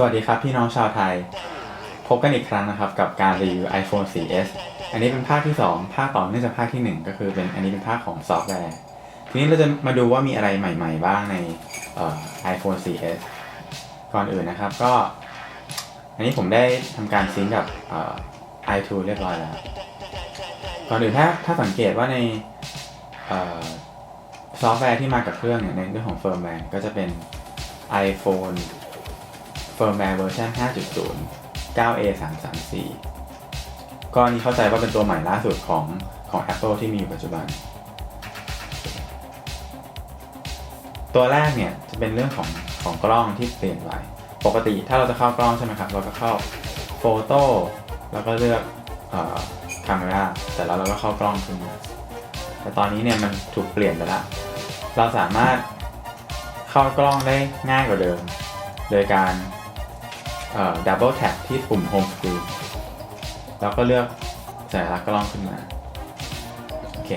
สวัสดีครับพี่น้องชาวไทย พบกันอีกครั้งนะครับกับการรีวิว iPhone 4s อันนี้เป็นภาคที่ 2 ภาคต่อเนื่องจากภาคที่ 1 ก็คือเป็นอันนี้เป็นภาคของซอฟต์แวร์ ทีนี้เราจะมาดูว่ามีอะไรใหม่ ๆ บ้างในเอ่อ iPhone 4s ก่อนอื่นนะครับก็ อันนี้ผมได้ทำการซิงกับเอ่อ iTunes เรียบร้อยแล้ว ก่อนอื่นถ้าถ้าสังเกตว่าในเอ่อซอฟต์แวร์ที่มากับเครื่องเนี่ยในเรื่องของเฟิร์มแวร์ก็จะเป็น iPhone เฟิร์มแวร์เวอร์ชัน5.0 9a 3 3 4ก็อันนี้เข้าใจว่าเป็นตัวใหม่ล่าสุดของของ Apple ที่มีอยู่ปัจจุบัน ตัวแรกเนี่ยจะเป็นเรื่องของของกล้องที่เปลี่ยนไปปกติถ้าเราจะเข้ากล้องใช่ไหมครับ เราก็เข้าโฟโต้แล้วก็เลือกเอ่อคาเมราแต่แล้วเราก็เข้ากล้องขึ้นมาแต่ตอนนี้เนี่ยมันถูกเปลี่ยนไปแล้วเราสามารถเข้ากล้องได้ง่ายกว่าเดิม โดยการ ดับเบิลแท็บที่ปุ่ม Home Screen แล้วก็เลือกสัญลักษณ์กล้องขึ้นมา โอเค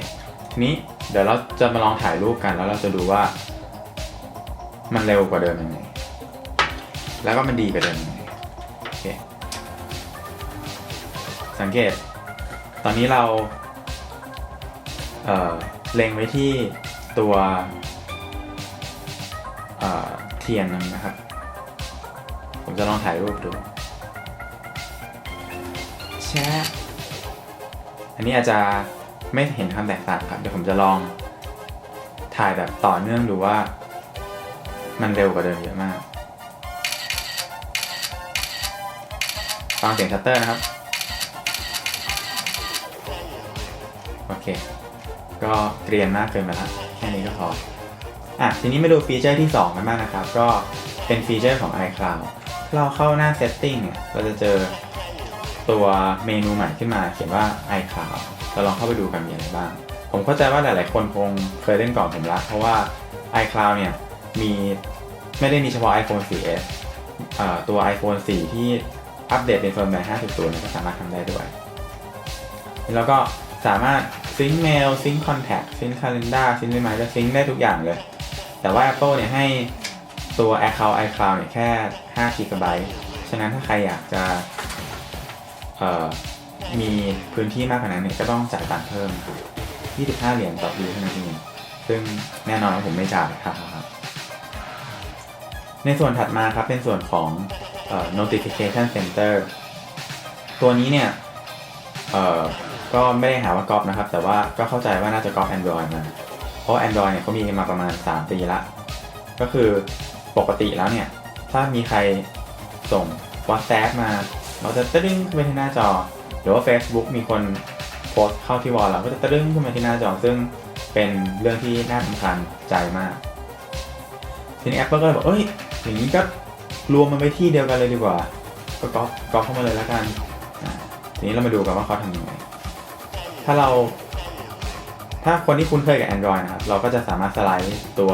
ทีนี้เดี๋ยวเราจะมาลองถ่ายรูปกันแล้วเราจะดูว่า มันเร็วกว่าเดิมยังไง แล้วก็มันดีกว่าเดิมยังไง โอเค สังเกต ตอนนี้เราเเล็งไว้ที่ตัวเทียนนะครับ จะลองถ่ายรูปดูแชะอันนี้อาจจะไม่เห็นความแตกต่างครับ เดี๋ยวผมจะลองถ่ายแบบต่อเนื่องดูว่า มันเร็วกว่าเดิมเยอะมาก ฟังเสียงชัตเตอร์นะครับ โอเค ก็เกรียนมากเกินไปละแค่นี้ก็พออะทีนี้มาดูฟีเจอร์ที่2กันบ้างนะครับ ก็เป็นฟีเจอร์ของ iCloud ถ้า เราเข้าหน้า Setting เนี่ยเราจะเจอตัวเมนูใหม่ขึ้นมาเขียนว่า iCloud เราลองเข้าไปดูกันมีอะไรบ้าง ผมเข้าใจว่าหลาย ๆ คนคงเคยเล่นก่อนผมละเพราะว่า iCloud เนี่ยมีไม่ได้มีเฉพาะ iPhone 4s ตัว iPhone 4 ที่อัปเดตเป็นเฟิร์มแวร์5.0เนี่ยก็สามารถทำได้ด้วย แล้วก็สามารถซิงค์เมลซิงค์คอนแทคซิงค์คาล endar ซิงค์รีมายเดอร์ซิงค์ได้ทุกอย่างเลย แต่ว่า Apple เนี่ยให้ ตัว Account iCloud เนี่ยแค่5 GB ฉะนั้นถ้าใครอยากจะมีพื้นที่มากกว่านั้นเนี่ยก็ต้องจ่ายตังค์เพิ่มครับ25 เหรียญต่อปีเท่านั้นเองซึ่งแน่นอนว่าผมไม่จ่ายครับ ในส่วนถัดมาครับเป็นส่วนของออ notification center ตัวนี้เนี่ยก็ไม่ได้หาว่ากรอบนะครับ แต่ว่าก็เข้าใจว่าน่าจะกรอบ Android มา เพราะ Android เนี่ยเขามีมาประมาณ 3 ปีละ ก็คือ ปกติแล้วเนี่ย ถ้ามีใครส่ง WhatsApp มา เราจะตะดึงขึ้นไปที่หน้าจอ หรือว่า Facebook มีคนโพสต์เข้าที่วอลเราก็จะตะดึงขึ้นมาที่หน้าจอ ซึ่งเป็นเรื่องที่น่าสำคัญใจมาก ทีนี้ Apple ก็เลยบอกเอ้ย อย่างนี้ก็รวมมันไว้ที่เดียวกันเลยดีกว่า ก็ก๊อปก๊อปเข้ามาเลยแล้วกันทีนี้เรามาดูกันว่าเขาทำยังไง ถ้าเรา ถ้าคนที่คุ้นเคยกับ Android นะครับ เราก็จะสามารถสไลด์ตัว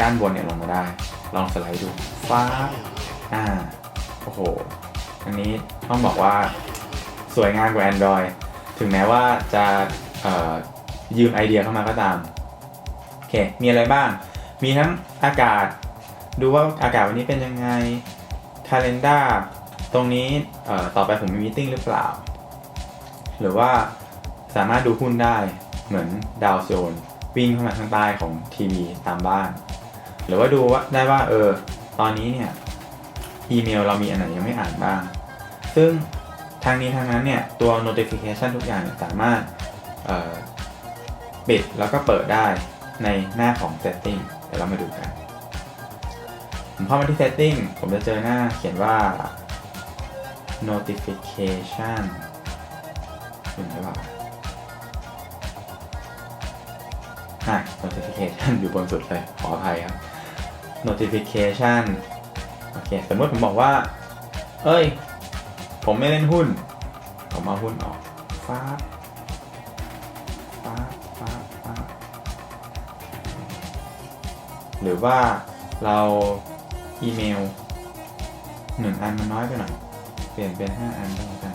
ด้านบนเนี่ยลงมาได้ ลองสไลด์ดูฟ้าอ่าโอ้โห อันนี้ต้องบอกว่าสวยงามกว่า Android ถึงแม้ว่าจะยืมไอเดียเข้ามาก็ตาม โอเค มีอะไรบ้าง มีทั้งอากาศ ดูว่าอากาศวันนี้เป็นยังไง คาล endar ตรงนี้ต่อไปผมมีมติ้งหรือเปล่า หรือว่าสามารถดูหุ้นได้เหมือนดาวโซนวิ่งเข้ามาทางใต้ของทีวีตามบ้าน หรือว่าดูว่าได้ว่าเออตอนนี้เนี่ยอีเมลเรามีอันไหนยังไม่อ่านบ้าง ซึ่งทางนี้ทางนั้นเนี่ยตัว notification ทุกอย่างสามารถปิดแล้วก็เปิดได้ในหน้าของ setting เดี๋ยวเรามาดูกัน ผมเข้ามาที่ setting ผมจะเจอหน้าเขียนว่า notification อยู่ไหนวะอะ notification อยู่บนสุดเลย ขออภัยครับ notification โอเค สมมติผมบอกว่า เอ้ย ผมไม่เล่นหุ้น ผมเอาหุ้นออกฟ้าฟ้าฟ้าฟ้าหรือว่าเราอีเมลหนึ่งอันมันน้อยไปหน่อย เปลี่ยนเป็นห้าอันก็แล้วกัน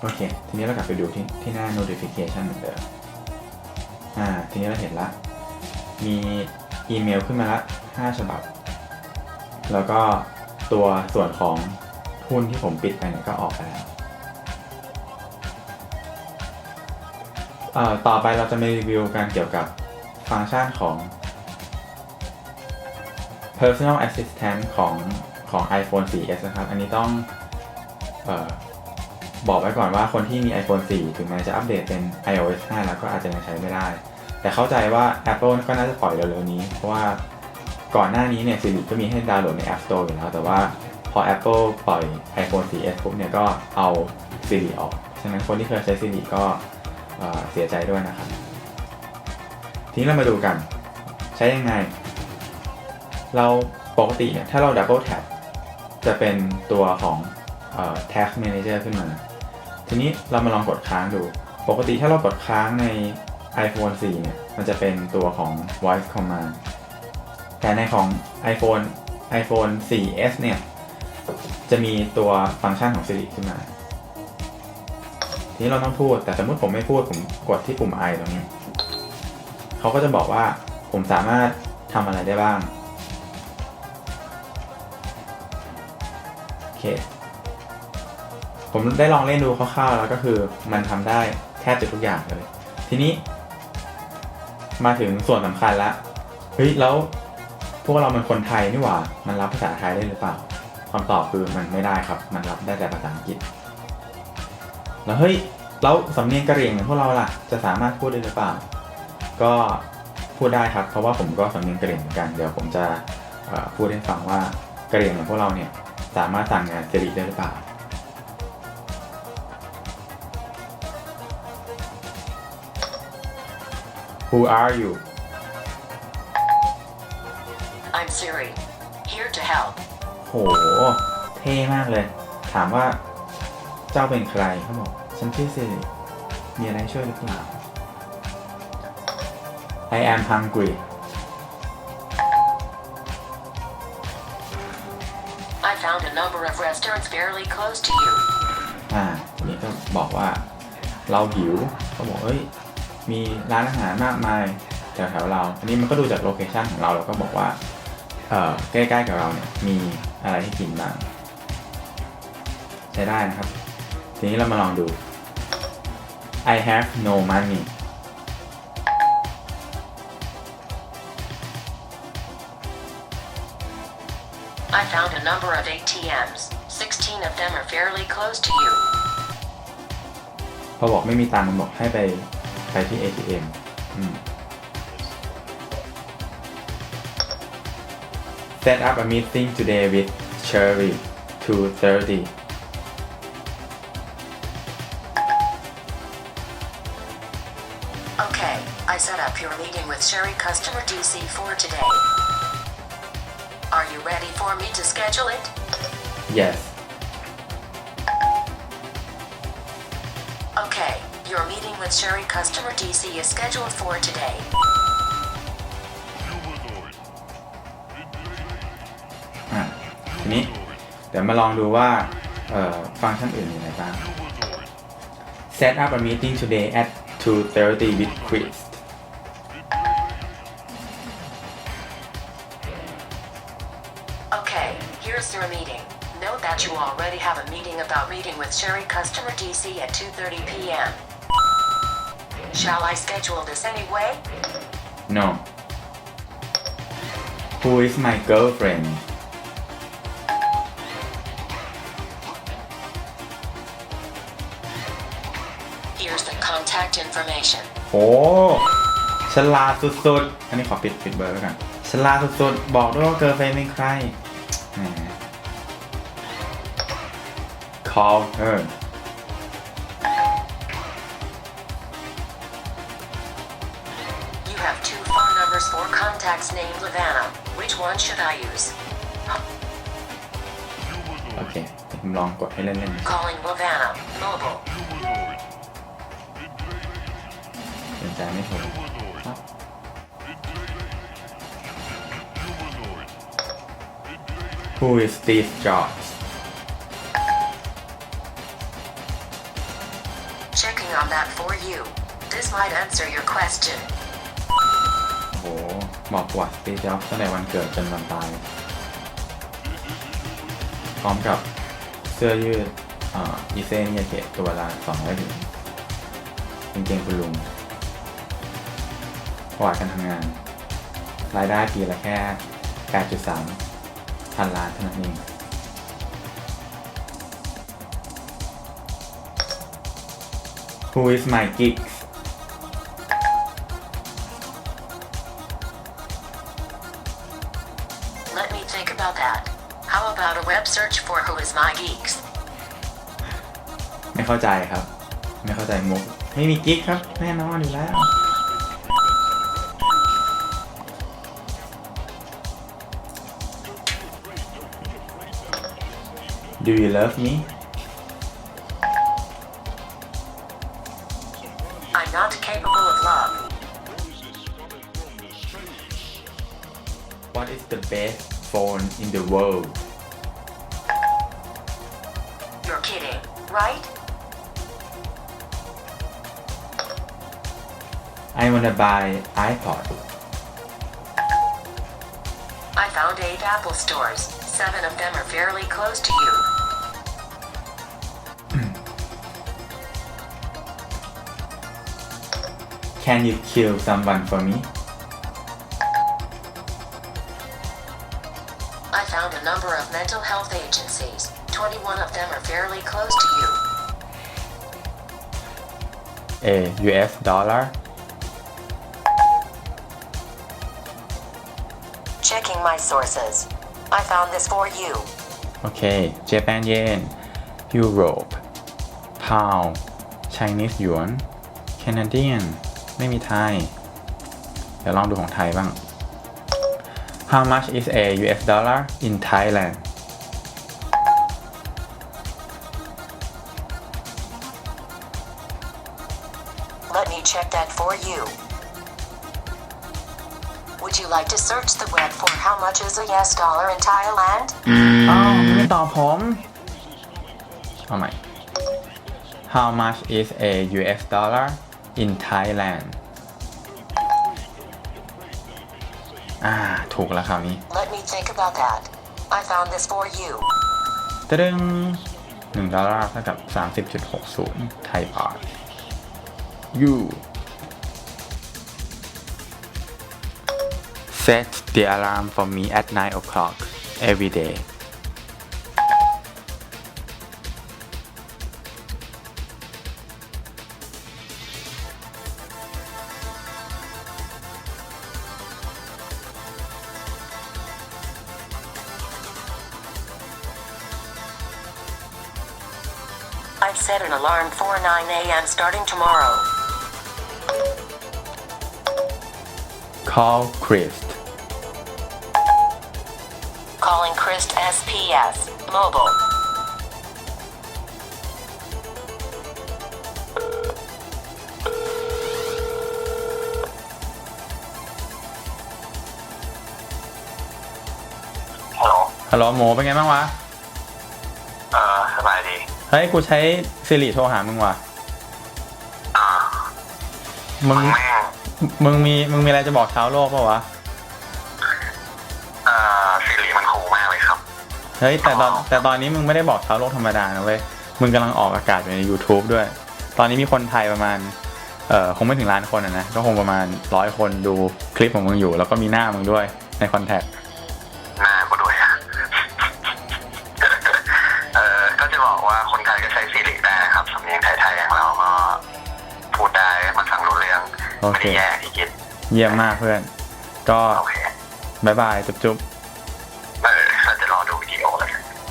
โอเค ทีนี้เรากลับไปดูที่ที่หน้า notification เหมือนเดิม อ่า ทีนี้เราเห็นละ มี อีเมลขึ้นมาละ5ฉบับ แล้วก็ตัวส่วนของหุ้นที่ผมปิดไปเนี่ยก็ออกไปแล้วต่อไปเราจะมารีวิวกันเกี่ยวกับฟังก์ชันของ Personal Assistant ของของ iPhone 4s นะครับ อันนี้ต้องออบอกไว้ก่อนว่าคนที่มี iPhone 4 ถึงแม้จะอัปเดตเป็น iOS 5 แล้วก็อาจจะยังใช้ไม่ได้ แต่เข้าใจว่า Apple ก็น่าจะปล่อยเร็วๆนี้ เพราะว่าก่อนหน้านี้เนี่ย Siri ก็มีให้ดาวน์โหลดใน App Store อยู่แล้ว แต่ว่าพอ Apple ปล่อย iPhone 4s ปุ๊บเนี่ยก็เอา Siri ออก ฉะนั้นคนที่เคยใช้ Siri ก็เสียใจด้วยนะครับ ทีนี้เรามาดูกัน ใช้ยังไง เราปกติเนี่ยถ้าเรา Double Tap จะเป็นตัวของเอ่อ Task Manager ขึ้นมา ทีนี้เรามาลองกดค้างดู ปกติถ้าเรากดค้างใน iPhone 4 เนี่ย มันจะเป็นตัวของ Voice Command แต่ในของ iPhone iPhone 4s เนี่ย จะมีตัวฟังก์ชันของ Siri ขึ้นมา ทีนี้เราต้องพูด แต่สมมติผมไม่พูด ผมกดที่ปุ่ม I ตรงนี้ เขาก็จะบอกว่าผมสามารถทำอะไรได้บ้าง โอเค ผมได้ลองเล่นดูคร่าวๆแล้วก็คือมันทำได้แทบจะทุกอย่างเลย ทีนี้ มาถึงส่วนสำคัญละเฮ้ยแล้วพวกเรามันคนไทยนี่หว่า มันรับภาษาไทยได้หรือเปล่าคำตอบคือมันไม่ได้ครับ มันรับได้แต่ภาษาอังกฤษ แล้วเฮ้ยแล้วสำเนียงกะเหรี่ยงองพวกเราล่ะ จะสามารถพูดได้หรือเปล่า ก็พูดได้ครับ เพราะว่าผมก็สำเนียงกะเหรี่ยงเหมือนกัน เดี๋ยวผมจะพูดให้ฟังว่ากะเหรี่ยงองพวกเราเนี่ยสามารถสั่งงานเจริได้หรือเปล่า Who are you I'm Siri. Here to help. โห เท่มากเลย ถามว่า เจ้าเป็นใครเขาบอก ฉันชื่อสิริมีอะไรให้ช่วยหรือเปล่า I am hungry I found a number of restaurants fairly close to you. อ่าทีนี้ก็บอกว่า เราหิวเขาบอกเอ้ย มีร้านอาหารมากมายแถวๆเรา อันนี้มันก็ดูจากโลเคชันของเราเราก็บอกว่าเอ่อใกล้ๆกับเราเนี่ยมีอะไรให้กินบ้างใช้ได้นะครับ ทีนี้เรามาลองดู I have no money I found a number of ATMs. 16 of them are fairly close to you. พอบอกไม่มีตังค์มันบอกให้ไป ไปที่ ATM อืม Set up a meeting today with Cherry 2:30 Okay, I set up your meeting with Sherry Customer DC for today. Are you ready for me to schedule it? Yes with Sherry Customer DC is scheduled for today. อ่ะทีนี้ เดี๋ยวมาลองดูว่าเอ่อฟังก์ชันอื่นมีอะไรบ้าง Set up a meeting today at 2:30 with Chris Okay, here's your meeting. Note that you already have a meeting about meeting with Sherry Customer DC at 2:30 p.m. Shall I schedule this anyway? No Who is my girlfriend Here's the contact information. โอ้ฉลาดสุดๆ อันนี้ขอปิดปิดเบอร์ไว้ก่อนฉลาดสุดๆ บอกด้วยว่าเกิร์ลเฟรนเป็นใครแหม call her have two phone numbers for contacts named Lavanna. Which one should I use? โอเคเดี๋ยวผมลองกดให้เล่น Calling Lavanna. Mobile. ๆเป็นใจไม่ถูกครับ Who is Steve Jobs Checking on that for you. This might answer your question. โหบอกประวัติ Steve Jobs ตั้งแต่วันเกิดจนวันตาย พร้อมกับเสื้อยืดอีเซนิยาเกะตัวละ200เหรียญจริงๆคุณลุงประวัติการทำงาน รายได้ปีละแค่ 8.3พันล้านเท่านั้นเอง Who is my geeks search for Who is My Geeks? ไม่เข้าใจครับ ไม่เข้าใจมุก ไม่มีกิ๊กครับ แน่นอนอยู่แล้ว Do you love me I'm not capable of love. What is the best phone in the world Right? I wanna buy iPod I found eight Apple stores. Seven of them are fairly close to you. Can you kill someone for me I found a number of mental health agencies. 21 of them are fairly close to you. A US dollar Checking my sources. I found this for you. โอเค Japan Yen Europe Pound Chinese Yuan Canadian ไม่มีไทย เดี๋ยวลองดูของไทยบ้าง How much is a US dollar in Thailand for you. Would you like to search the web for how much is a yes dollar in Thailand? อ้าวไม่ตอบผม เอาใหม่ How much is a US dollar in Thailand อ่า ถูกแล้วคราวนี้ Let me think about that. I found this for you. ตะดึงหนึ่งดอลลาร์เท่ากับสามสิบจุดหกศูนย์ไทยบาท you set the alarm for me at 9 o'clock every day I've set an alarm for 9 a.m. starting tomorrow. call Chris Calling Christ SPS. Mobile. ฮัลโหลฮัลโหลหมูเป็นไงบ้างวะ เออสบายดี เฮ้ย กูใช้สิริโทรหามึงว่ะ อ่ามึงมึงแม่งมึงมี มึงมีอะไรจะบอกชาวโลกเปล่าวะ เฮ้ยแต่ตอนแต่ตอนนี้มึงไม่ได้บอกชาวโลกธรรมดานะเว้ย มึงกำลังออกอากาศอยู่ใน YouTube ด้วย ตอนนี้มีคนไทยประมาณ เอ่อคงไม่ถึงล้านคนอะนะ ก็คงประมาณร้อยคนดูคลิปของมึงอยู่ แล้วก็มีหน้ามึงด้วยในคอนแทคหน้ากูด้วยอะเออก็จะบอกว่าคนไทยก็ใช้สิริได้นะครับสำเนียงไทยๆอย่างเราก็พูดได้มันฟังรู้เรื่องโอไม่เค ได้แย่ที่คิดเยี่ยมมากเพื่อน ก็โอเค บายบายจุ๊บจุ๊บ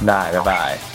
ได้บ๊ายบาย